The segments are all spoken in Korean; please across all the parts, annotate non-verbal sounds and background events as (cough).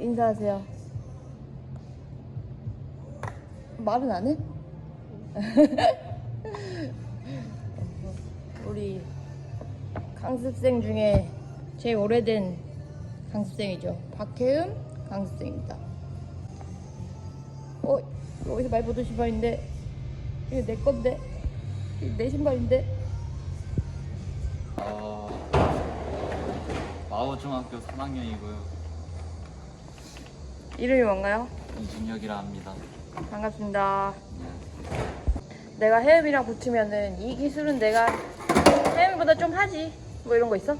인사하세요. 말은 안 해? (laughs) 우리 강습생 중에 제일 오래된 강습생이죠. 박혜은 강습생입니다. 어, 여기서 말 보던 신발인데 이거 내 건데 이거 내 신발인데 어, 마오중학교 3학년이고요. 이름이 뭔가요? 이준혁이라 합니다. 반갑습니다. 내가 혜음이랑 붙으면은 이 기술은 내가 혜음보다 좀 하지. 뭐 이런 거 있어?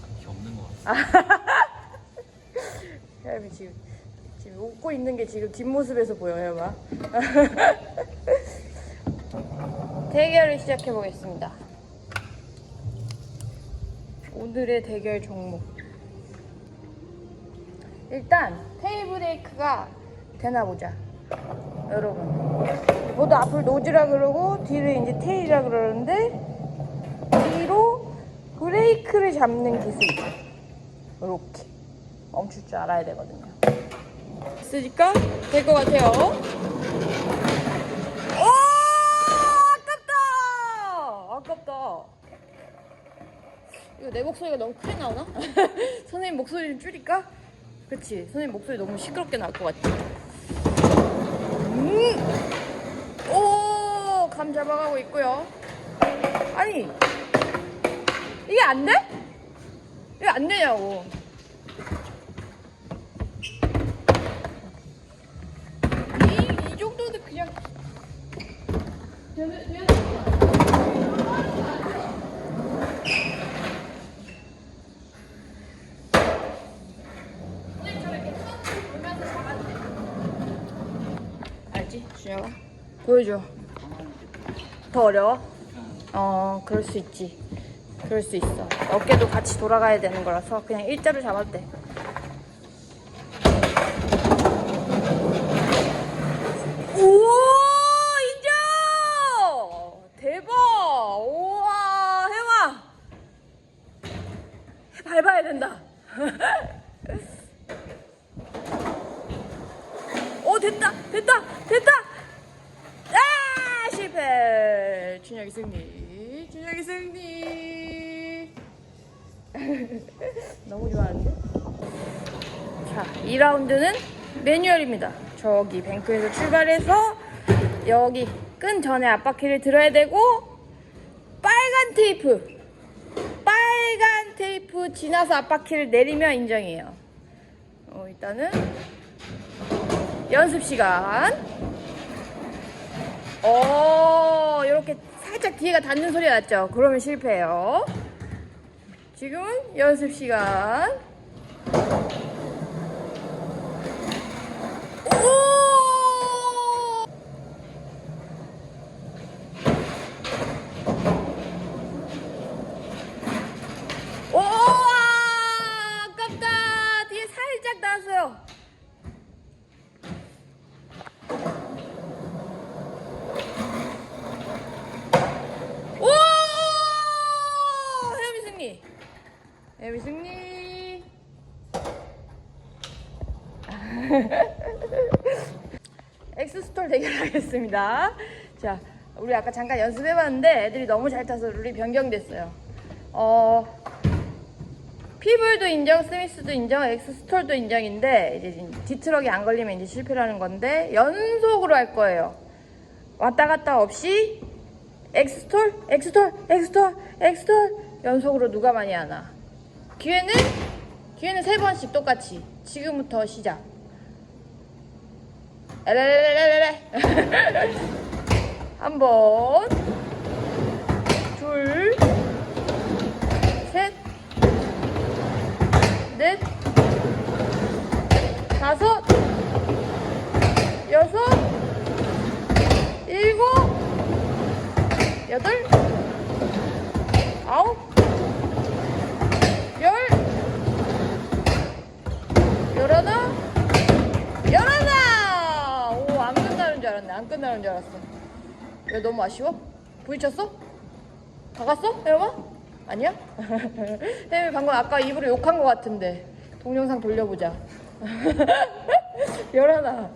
딱히 없는 것 같아요. 혜음이 (laughs) 지금 지금 웃고 있는 게 지금 뒷모습에서 보여 혜음아. (laughs) 대결을 시작해 보겠습니다. 오늘의 대결 종목. 일단 테이브레이크가 되나 보자. 여러분. 모두 앞을 노즈라 그러고 뒤를 이제 테일이라 그러는데 뒤로 브레이크를 잡는 기술이죠. 이렇게 멈출 줄 알아야 되거든요. 있으니까 될 것 같아요. 오! 아깝다! 아깝다. 이거 내 목소리가 너무 크게 나오나? (laughs) 선생님 목소리 좀 줄일까? 그치? 선생님 목소리 너무 시끄럽게 나올 것 같지? 음! 오! 감 잡아가고 있고요. 아니, 이게 안 돼? 이게 안 되냐고. 이, 이 정도는 그냥. 되면, 되면 알지? 준혁아? 보여줘. 더 어려워? 어, 그럴 수 있지. 그럴 수 있어. 어깨도 같이 돌아가야 되는 거라서 그냥 일자로 잡아도 돼. 우와, 인정! 대박! 우와, 해와! 밟아야 된다. 오, (laughs) 됐다! 됐다! 됐다! 아, 실패! 준혁이 승리. 준혁이 승리. (laughs) 너무 좋아하는데? 자, 2라운드는 매뉴얼입니다. 저기 뱅크에서 출발해서 여기 끈 전에 앞바퀴를 들어야 되고 빨간 테이프 빨간 테이프 지나서 앞바퀴를 내리면 인정이에요. 어, 일단은 연습 시간. 어, 이렇게 살짝 뒤에가 닿는 소리가 났죠? 그러면 실패예요. 지금은 연습 시간. 오! 오! 아깝다. 뒤에 살짝 닿았어요. 오! 혜미 승리. 혜미 승리. (laughs) 엑스스톨 대결하겠습니다. 자, 우리 아까 잠깐 연습해봤는데 애들이 너무 잘 타서 룰이 변경됐어요. 어, 피블도 인정, 스미스도 인정, 엑스스톨도 인정인데 이제 뒤트럭이 안 걸리면 이제 실패라는 건데 연속으로 할 거예요. 왔다 갔다 없이 엑스톨, 엑스톨, 엑스톨, 엑스톨 연속으로 누가 많이 하나. 기회는 기회는 세 번씩 똑같이 지금부터 시작. 에레레레레레 한 번, 둘, 셋, 넷, 다섯, 여섯, 일곱, 여덟, 아홉, 열, 열하나, 열하나! 오, 안 끝나는 줄 알았네. 안 끝나는 줄 알았어. 왜 너무 아쉬워? 부딪혔어? 다 갔어? 여봐? 아니야? (laughs) 혜미 방금 아까 입으로 욕한 것 같은데 동영상 돌려보자. (laughs) 열하나.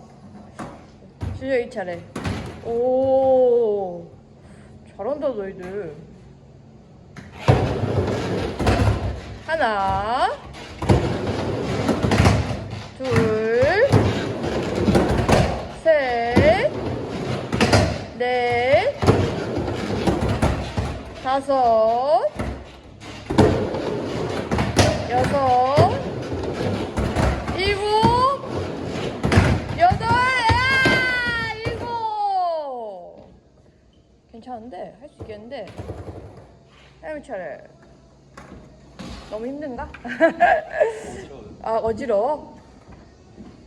준혁 이 차례. 오 잘한다 너희들. 하나, 둘, 셋, 넷, 다섯, 여섯, 일곱, 여덟, 아, 일곱. 괜찮은데 할 수 있겠는데. 헬미 차례. 너무 힘든가? (laughs) 아 어지러워?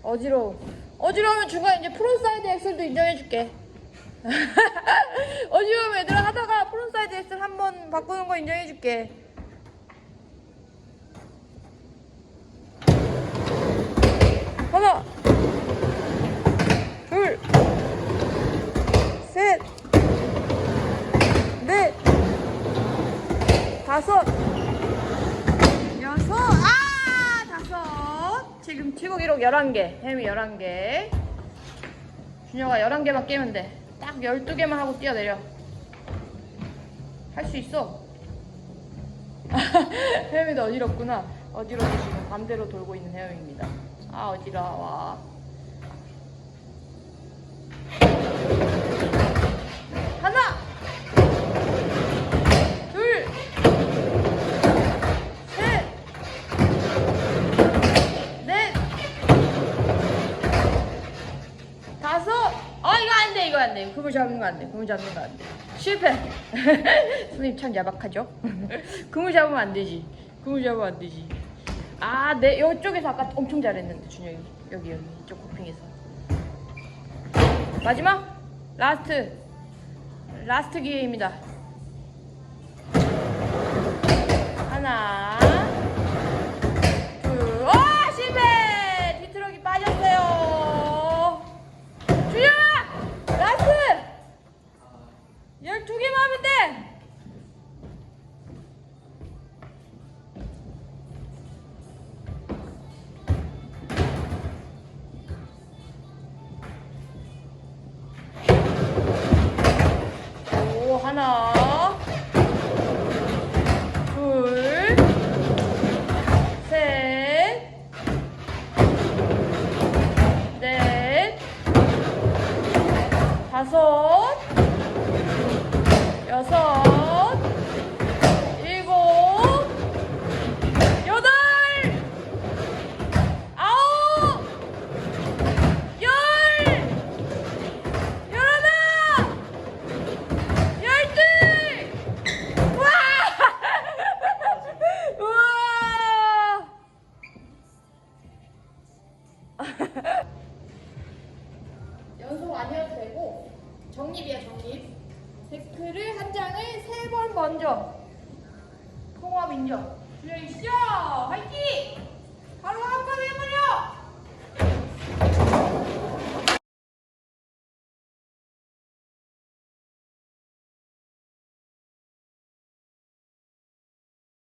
어지러워. 어지러우면 중간에 이제 프론사이드 엑셀도 인정해줄게. 어지러우면 얘들아 하다가 프론사이드 엑셀 한번 바꾸는 거 인정해줄게. 하나, 둘, 셋, 넷, 다섯, 여섯, 아, 다섯. 지금 최고 기록 11개. 햄이 11개. 준혁아 11개만 깨면 돼. 딱 12개만 하고 뛰어내려. 할 수 있어. (laughs) 햄이도 어지럽구나. 어지러워 지금 반대로 돌고 있는 햄입니다. 아, 어지러워. 안 돼. 그물 잡는 거 안 돼. 그물 잡는 거 안 돼. 실패. (laughs) 선생님 참 야박하죠? (laughs) 그물 잡으면 안 되지. 그물 잡으면 안 되지. 아, 네, 이쪽에서 아까 엄청 잘했는데 준영이 여기 여기 이쪽 고핑에서. 마지막 라스트 라스트 기회입니다. 하나, 하나 둘 셋, 넷, 다섯, 여섯, 민정. 레이시아 네, 화이팅! 바로 한번 해버려!